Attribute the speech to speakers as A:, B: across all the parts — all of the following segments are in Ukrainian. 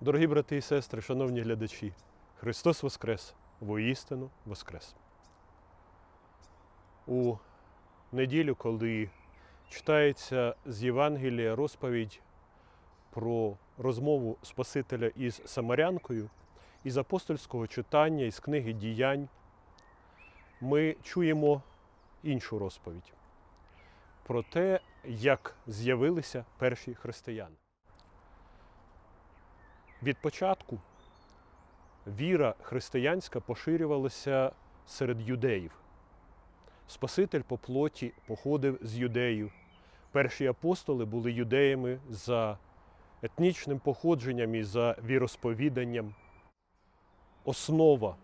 A: Дорогі брати і сестри, шановні глядачі, Христос Воскрес, воістину Воскрес. У неділю, коли читається з Євангелія розповідь про розмову Спасителя із Самарянкою, із апостольського читання, із книги діянь, ми чуємо іншу розповідь про те, як з'явилися перші християни. Від початку віра християнська поширювалася серед юдеїв. Спаситель по плоті походив з юдеїв. Перші апостоли були юдеями за етнічним походженням і за віросповіданням. Основа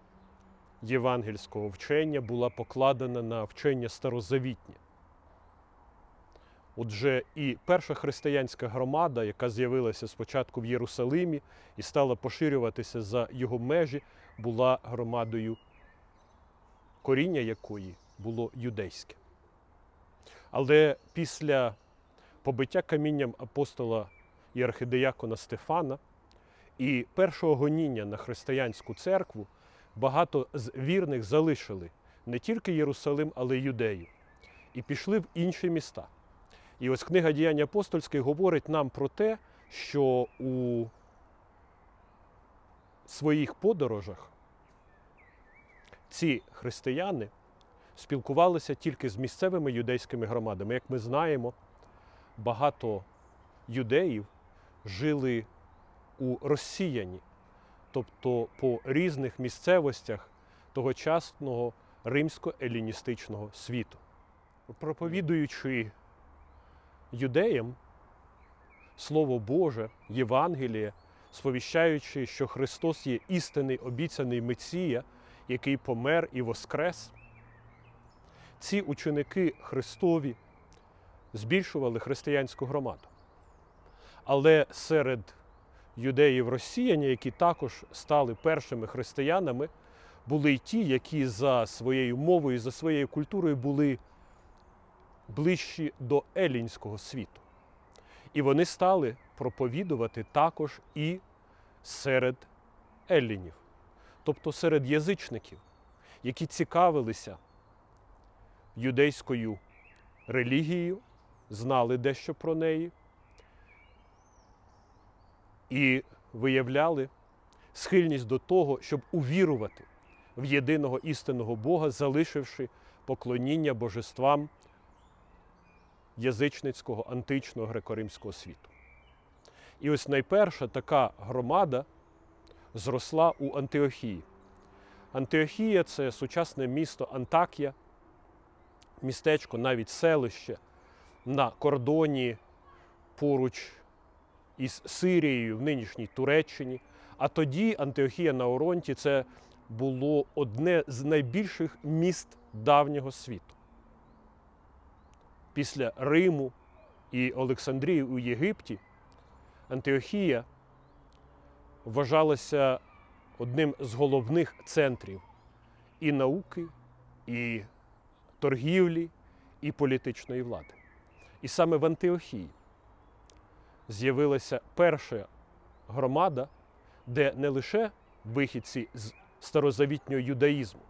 A: євангельського вчення була покладена на вчення старозавітнє. Отже, і перша християнська громада, яка з'явилася спочатку в Єрусалимі і стала поширюватися за його межі, була громадою, коріння якої було юдейське. Але після побиття камінням апостола і архидеякона Стефана і першого гоніння на християнську церкву багато з вірних залишили не тільки Єрусалим, але й юдею, і пішли в інші міста. І ось книга діянь апостольських говорить нам про те, що у своїх подорожах ці християни спілкувалися тільки з місцевими юдейськими громадами. Як ми знаємо, багато юдеїв жили у розсіяні, тобто по різних місцевостях тогочасного римсько-еліністичного світу. Проповідуючи юдеям Слово Боже, Євангеліє, сповіщаючи, що Христос є істинний обіцяний Месія, який помер і воскрес, ці ученики Христові збільшували християнську громаду. Але серед юдеїв росіяни, які також стали першими християнами, були й ті, які за своєю мовою, за своєю культурою були ближчі до елінського світу. І вони стали проповідувати також і серед еллінів, тобто серед язичників, які цікавилися юдейською релігією, знали дещо про неї і виявляли схильність до того, щоб увірувати в єдиного істинного Бога, залишивши поклоніння божествам язичницького античного греко-римського світу. І ось найперша така громада зросла у Антиохії. Антиохія це сучасне місто Антакія, містечко, навіть селище на кордоні поруч із Сирією в нинішній Туреччині. А тоді Антиохія на Оронті це було одне з найбільших міст давнього світу після Риму і Олександрії у Єгипті, Антиохія вважалася одним з головних центрів і науки, і торгівлі, і політичної влади. І саме в Антиохії з'явилася перша громада, де не лише вихідці з старозавітнього юдаїзму,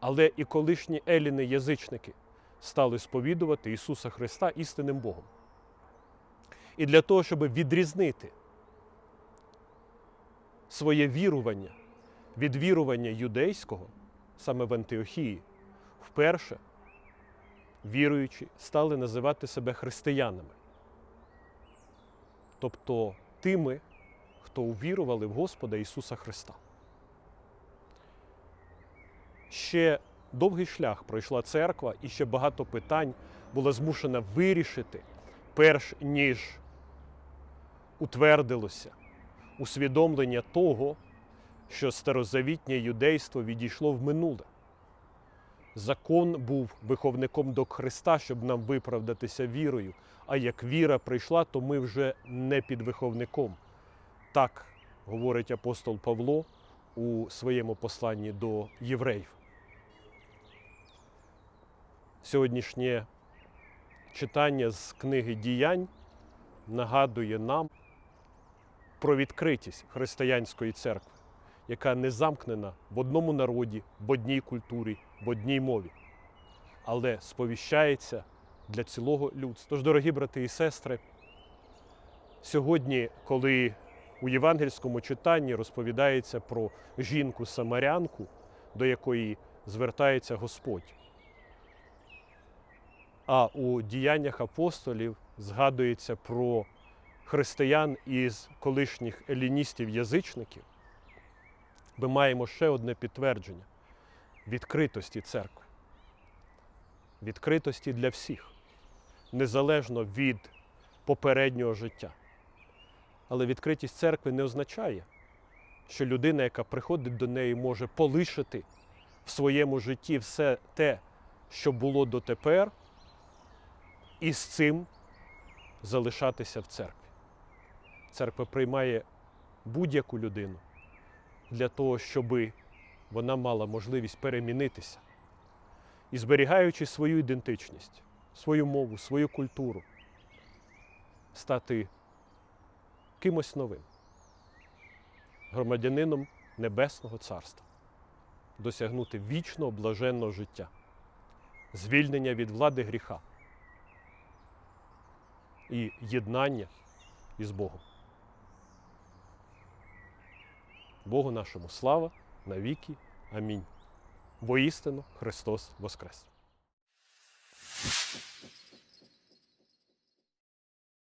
A: але і колишні еліни-язичники стали сповідувати Ісуса Христа істинним Богом. І для того, щоб відрізнити своє вірування від вірування юдейського, саме в Антиохії, вперше віруючі стали називати себе християнами, тобто тими, хто увірували в Господа Ісуса Христа. Ще довгий шлях пройшла церква, і ще багато питань була змушена вирішити, перш ніж утвердилося усвідомлення того, що старозавітнє юдейство відійшло в минуле. Закон був виховником до Христа, щоб нам виправдатися вірою. А як віра прийшла, то ми вже не під виховником. Так говорить апостол Павло у своєму посланні до євреїв. Сьогоднішнє читання з книги діянь нагадує нам про відкритість християнської церкви, яка не замкнена в одному народі, в одній культурі, в одній мові, але сповіщається для цілого людства. Тож, дорогі брати і сестри, сьогодні, коли у євангельському читанні розповідається про жінку-самарянку, до якої звертається Господь, а у діяннях апостолів згадується про християн із колишніх еліністів-язичників, ми маємо ще одне підтвердження відкритості церкви. Відкритості для всіх, незалежно від попереднього життя. Але відкритість церкви не означає, що людина, яка приходить до неї, може полишити в своєму житті все те, що було дотепер, і з цим залишатися в церкві. Церква приймає будь-яку людину для того, щоб вона мала можливість перемінитися. І зберігаючи свою ідентичність, свою мову, свою культуру, стати кимось новим, громадянином Небесного Царства, досягнути вічного блаженного життя, звільнення від влади гріха і єднання із Богом. Богу нашому слава навіки. Амінь. Воістину Христос Воскрес!